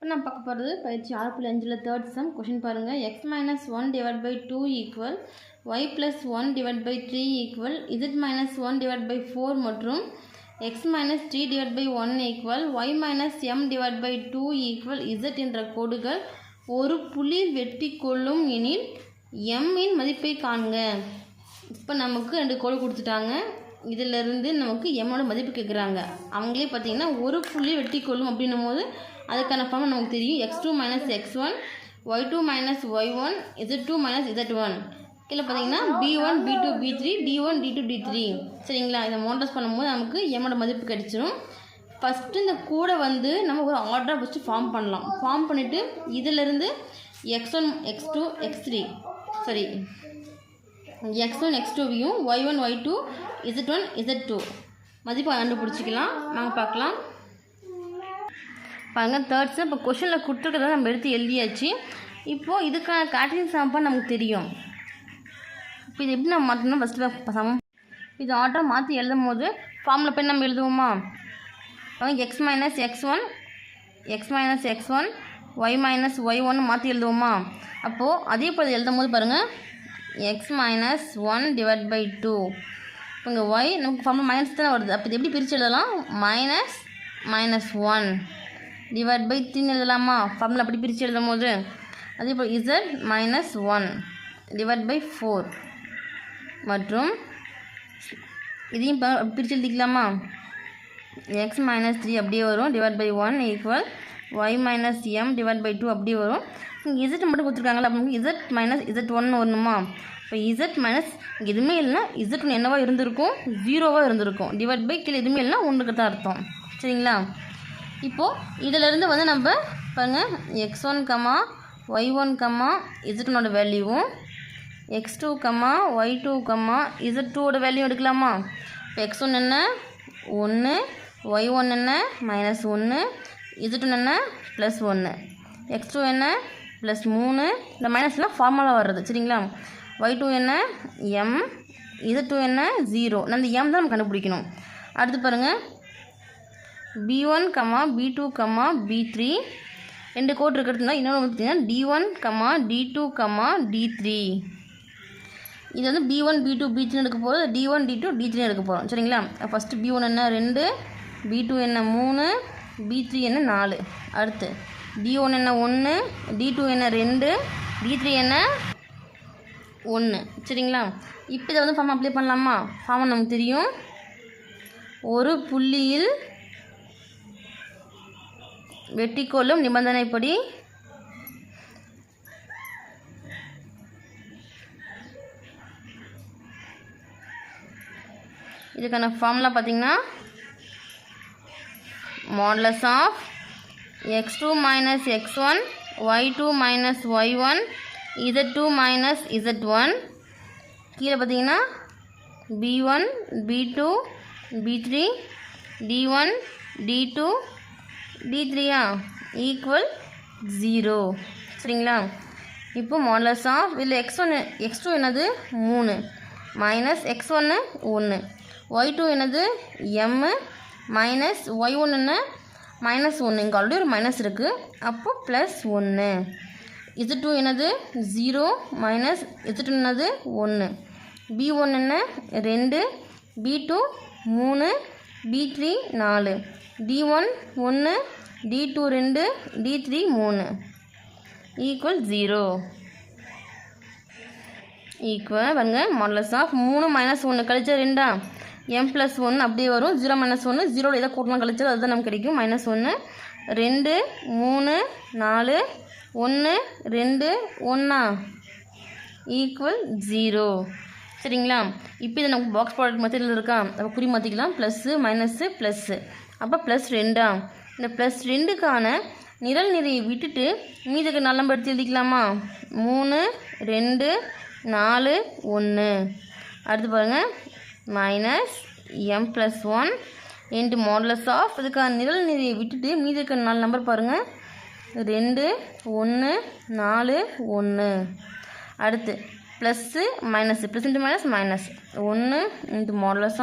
இப்போ நான் பார்க்க போகிறது பயிற்சி ஆறு புள்ளி அஞ்சில் தேர்ட் சம் கொஷின் பாருங்கள் x minus one divide by two equal y plus one divide by three equal z minus one divide by four மற்றும் x minus three divide by one equal y minus m divide by two equal z என்ற கோடுகள் ஒரு புள்ளி வெட்டி கொள்ளும் எனில் எம்மின் மதிப்பை காண்க. இப்போ நமக்கு ரெண்டு கோடு கொடுத்துட்டாங்க. இதிலிருந்து நமக்கு எம்மோட மதிப்பு கேட்குறாங்க அவங்களே பார்த்தீங்கன்னா ஒரு புள்ளி வெட்டி கொள்ளும் அப்படின்னும் போது அதுக்கான ஃபார்ம் நமக்கு தெரியும். X two minus x one y two minus y one z two minus z one கீழே பார்த்தீங்கன்னா p one p two p three d one d two d three சரிங்களா? இதை மோண்டஸ் பண்ணும்போது நமக்கு எம்மோட மதிப்பு கிடச்சிரும். ஃபஸ்ட்டு இந்த கூட வந்து நம்ம ஒரு ஆர்டராக ஃபஸ்ட்டு ஃபார்ம் பண்ணலாம். ஃபார்ம் பண்ணிவிட்டு இதிலேருந்து x one x two x three sorry x one x டூவையும் y one y two z one z two மதிப்பை கண்டுபிடிச்சிக்கலாம். நாங்கள் பார்க்கலாம். பாருங்கள் தேர்ட்ஸு இப்போ கொஷனில் கொடுத்துருக்கத நம்ம எடுத்து எழுதியாச்சு. இப்போது இதுக்கான கேட்டரிங் சமப்பா நமக்கு தெரியும். இப்போ இது எப்படி நம்ம மாற்றணும் ஃபஸ்ட்டு சமம். இது ஆட்டோ மாற்றி எழுதும் போது ஃபார்மில் போய் நம்ம எழுதுவோமா? X minus x one x minus x one y minus y ஒன்று மாற்றி எழுதுவோமா? அப்போது அதே போல் எழுதும் போது பாருங்கள் x minus one divide by two இப்போ இங்கே ஒய் நமக்கு ஃபார்மில் மைனஸ் தானே வருது. அப்போ இது எப்படி பிரித்து எழுதலாம்? Minus minus one divide by த்ரீன்னு எழுதலாமா? ஃபார்முலா அப்படி பிரித்து எழுதும் போது அதே போல் z minus one divide by four மற்றும் இதையும் பிரித்து எழுதிக்கலாமா? எக்ஸ் மைனஸ் த்ரீ அப்படியே வரும். Divide by one equal y minus m divide by two அப்படியே வரும். இங்கே இசட் மட்டும் கொடுத்துருக்காங்களா அப்போ இசட் மைனஸ் இசட் ஒன் வரணுமா? இப்போ இசட் மைனஸ் இங்கே எதுவுமே இல்லைன்னா இசட் ஒன்று என்னவாக இருந்திருக்கும்? ஜீரோவாக இருந்திருக்கும். டிவைட் பை கீழே எதுவுமே இல்லைன்னா ஒன்றுக்கு தான் அர்த்தம். சரிங்களா? இப்போது இதிலிருந்து வந்து நம்ம பாருங்கள் x one comma y one comma இசட்டனோட வேல்யூவும் x two comma y two comma z டூவோட வேல்யூ எடுக்கலாமா? இப்போ எக்ஸ் ஒன் என்ன? ஒன்று ஒய் ஒன் என்ன? மைனஸ் ஒன்று இசட் ஒன் என்ன? ப்ளஸ் ஒன்று எக்ஸ் டூ என்ன? ப்ளஸ் மூணு. இந்த மைனஸ்லாம் ஃபார்மலாக வர்றது சரிங்களா? ஒய் டூ என்ன? எம் இசட் டூ என்ன? ஜீரோ நான் இந்த எம் தான் நம்ம கண்டுபிடிக்கணும். அடுத்து பாருங்கள் p one comma p two comma p three ரெண்டு கோட் இருக்கிறதுனா இன்னொன்று வந்து பார்த்தீங்கன்னா d one comma d two comma d three இது வந்து p one p two p three எடுக்க போகிறது d one d two d three எடுக்க போகிறோம் சரிங்களா? ஃபஸ்ட்டு பி ஒன் என்ன? ரெண்டு. பி டூ என்ன? மூணு. பி த்ரீ என்ன? நாலு. அடுத்து டி ஒன் என்ன? ஒன்று டி டூ என்ன? ரெண்டு. டி த்ரீ என்ன? ஒன்று சரிங்களா? இப்போ இதை வந்து ஃபார்ம் அப்ளை பண்ணலாமா? ஃபார்ம் நமக்கு தெரியும். ஒரு புள்ளியில் வெட்டிக்கொள்ளும் நிபந்தனைப்படி இதுக்கான ஃபார்ம்லாம் பார்த்தீங்கன்னா modulus of x two minus x one y two minus y one z two minus z one கீழே பார்த்தீங்கன்னா p one p two p three d one d two d த்ரீயா equal zero சரிங்களா? இப்போ மாடலஸ் ஆஃப் இதில் X ஒன்று X two என்னது? மூணு. Minus X ஒன்று ஒன்று ஒய் டூ என்னது? எம்மு மைனஸ் ஒய் ஒன்றுன்னு என்ன? மைனஸ் ஒன்று இங்கே ஆல்ரெடி ஒரு மைனஸ் இருக்குது அப்போ ப்ளஸ் ஒன்று இது டூ என்னது? ஜீரோ மைனஸ் இது டூ என்னது? ஒன்று பி ஒன் என்ன? ரெண்டு. பி டூ மூணு. பி த்ரீ நாலு டி ஒன் ஒன்று டி டூ ரெண்டு டி த்ரீ மூணு. ஈக்குவல் ஜீரோ ஈக்குவல் பாருங்க மாடலஸ் ஆஃப் மூணு மைனஸ் ஒன்று கழிச்சா ரெண்டா? எம் ப்ளஸ் ஒன்று அப்படியே வரும். ஜீரோ மைனஸ் ஒன்று ஜீரோவில் எதாவது கூட்டலாம் கழிச்சது அதுதான் நமக்கு கிடைக்கும். மைனஸ் ஒன்று ரெண்டு மூணு நாலு ஒன்று ரெண்டு ஒன்றா ஈக்குவல் ஜீரோ சரிங்களா? இப்போ இது நமக்கு பாக்ஸ் ப்ராடக்ட் மெத்தடில் இருக்கா? அப்போ குறி மாற்றிக்கலாம் ப்ளஸ்ஸு மைனஸ்ஸு ப்ளஸ்ஸு அப்போ ப்ளஸ் ரெண்டா இந்த ப்ளஸ் ரெண்டுக்கான நிரல் நிறையை விட்டுட்டு மீதுக்கு நல்ல நம்பர் எடுத்து எழுதிக்கலாமா? மூணு ரெண்டு நாலு ஒன்று அடுத்து பாருங்கள் minus m plus one into modulus of இதுக்கான நிரல் நிறையை விட்டுட்டு மீதி இருக்க நாலு நம்பர் பாருங்கள் ரெண்டு ஒன்று நாலு ஒன்று அடுத்து plus minus plus into minus minus ஒன்று இன்ட்டு மாடலஸ்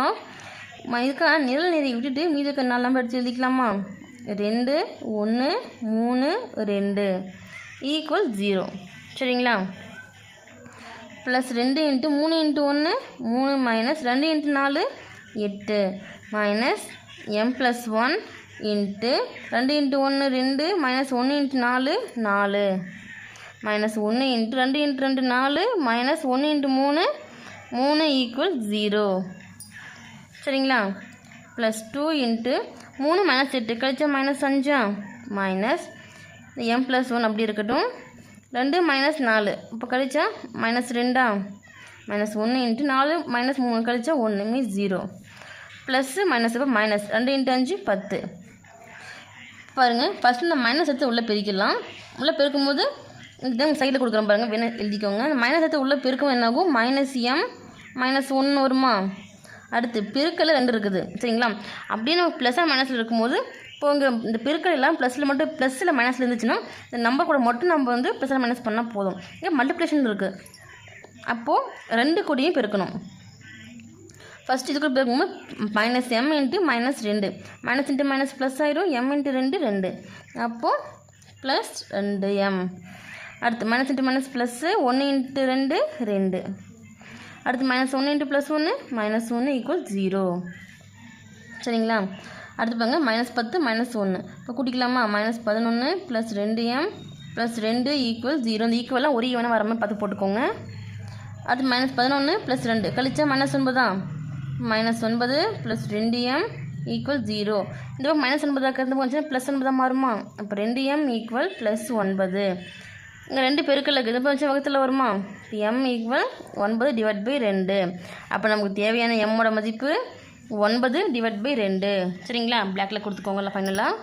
இதுக்காக நிழல் நிறைய விட்டுட்டு மீதி இருக்க நல்லா படித்து எழுதிக்கலாமா? ரெண்டு ஒன்று மூணு ரெண்டு. ஈக்குவல் ஜீரோ சரிங்களா? ப்ளஸ் ரெண்டு இன்ட்டு மூணு இன்ட்டு ஒன்று மூணு மைனஸ் ரெண்டு இன்ட்டு நாலு எட்டு. Minus m plus one into ரெண்டு இன்ட்டு ஒன்று ரெண்டு மைனஸ் ஒன்று இன்ட்டு நாலு நாலு. மைனஸ் ஒன்று இன்ட்டு ரெண்டு இன்ட்டு ரெண்டு நாலு மைனஸ் ஒன்று இன்ட்டு மூணு மூணு ஈக்குவல் ஜீரோ சரிங்களா? ப்ளஸ் டூ இன்ட்டு மூணு மைனஸ் எட்டு கழிச்சா மைனஸ் அஞ்சா. மைனஸ் எம் ப்ளஸ் ஒன் அப்படி இருக்கட்டும். ரெண்டு மைனஸ் நாலு. இப்போ கழிச்சா மைனஸ் ரெண்டா? மைனஸ் ஒன்று இன்ட்டு நாலு மைனஸ் மூணு கழிச்சா ஒன்று மீன்ஸ் ஜீரோ ப்ளஸ்ஸு மைனஸ் இப்போ மைனஸ் ரெண்டு இன்ட்டு அஞ்சு பத்து. பாருங்கள் ஃபஸ்ட்டு இந்த மைனஸ் எடுத்து உள்ளே பிரிக்கலாம். உள்ளே பெருக்கும்போது இதுதான் சைடில் கொடுக்குறோம் பாருங்கள் வேணும் எழுதிக்கோங்க. அந்த மைனஸ் எடுத்து உள்ள பெருக்கம் என்னாகும்? மைனஸ் எம் மைனஸ் ஒன்று வருமா? அடுத்து பெருக்கல் ரெண்டு இருக்குது. சரிங்களா? அப்படியே நம்ம ப்ளஸ்ஸாக மைனஸில் இருக்கும்போது இப்போ இங்கே இந்த பெருக்கல் எல்லாம் ப்ளஸில் மட்டும் ப்ளஸில் மைனஸில் இருந்துச்சுன்னா இந்த நம்பர் கூட மட்டும் நம்ம வந்து ப்ளஸில் மைனஸ் பண்ணால் போதும். இங்கே மல்டிப்ளேஷன் இருக்குது அப்போது ரெண்டு கூடையும் பெருக்கணும். ஃபஸ்ட் இதுக்கு பெருக்கும்போது மைனஸ் எம் இன்ட்டு மைனஸ் ரெண்டு. மைனஸ் இன்ட்டு மைனஸ் ப்ளஸ் ஆயிரும். எம் இன்ட்டு ரெண்டு ரெண்டு. அப்போது ப்ளஸ் ரெண்டு எம் அடுத்து மைனஸ் இன்ட்டு மைனஸ் ப்ளஸ்ஸு ஒன்று இன்ட்டு ரெண்டு ரெண்டு. அடுத்து மைனஸ் ஒன்று இன்ட்டு ப்ளஸ் ஒன்று மைனஸ் ஒன்று ஈக்குவல் ஜீரோ சரிங்களா? அடுத்து பாருங்க மைனஸ் பத்து மைனஸ் ஒன்று இப்போ கூட்டிக்கலாமா? மைனஸ் பதினொன்று ப்ளஸ் ரெண்டு எம் ப்ளஸ் ரெண்டு ஈக்குவல் ஜீரோ இந்த ஈக்குவலாக ஒரு ஈவனாக வர மாதிரி பார்த்து போட்டுக்கோங்க. அடுத்து மைனஸ் பதினொன்று ப்ளஸ் ரெண்டு. கழிச்சா மைனஸ் ஒன்பதா? மைனஸ் ஒன்பது ப்ளஸ் ரெண்டு எம் ஈக்குவல் ஜீரோ இந்த மைனஸ் ஒன்பதாக இருக்கிறது கொஞ்சம் ப்ளஸ் ஒன்பதாக மாறுமா? அப்போ ரெண்டு எம் ஈக்குவல் ப்ளஸ் ஒன்பது. இங்கே ரெண்டு பெருக்கல் இது இப்போ வகத்தில் வருமா? எம் ஈக்குவல் ஒன்பது டிவைட் பை ரெண்டு. அப்போ நமக்கு தேவையான எம்மோட மதிப்பு ஒன்பது டிவைட் பை ரெண்டு. சரிங்களா? பிளாக்ல கொடுத்துக்கோங்களா ஃபைனலாக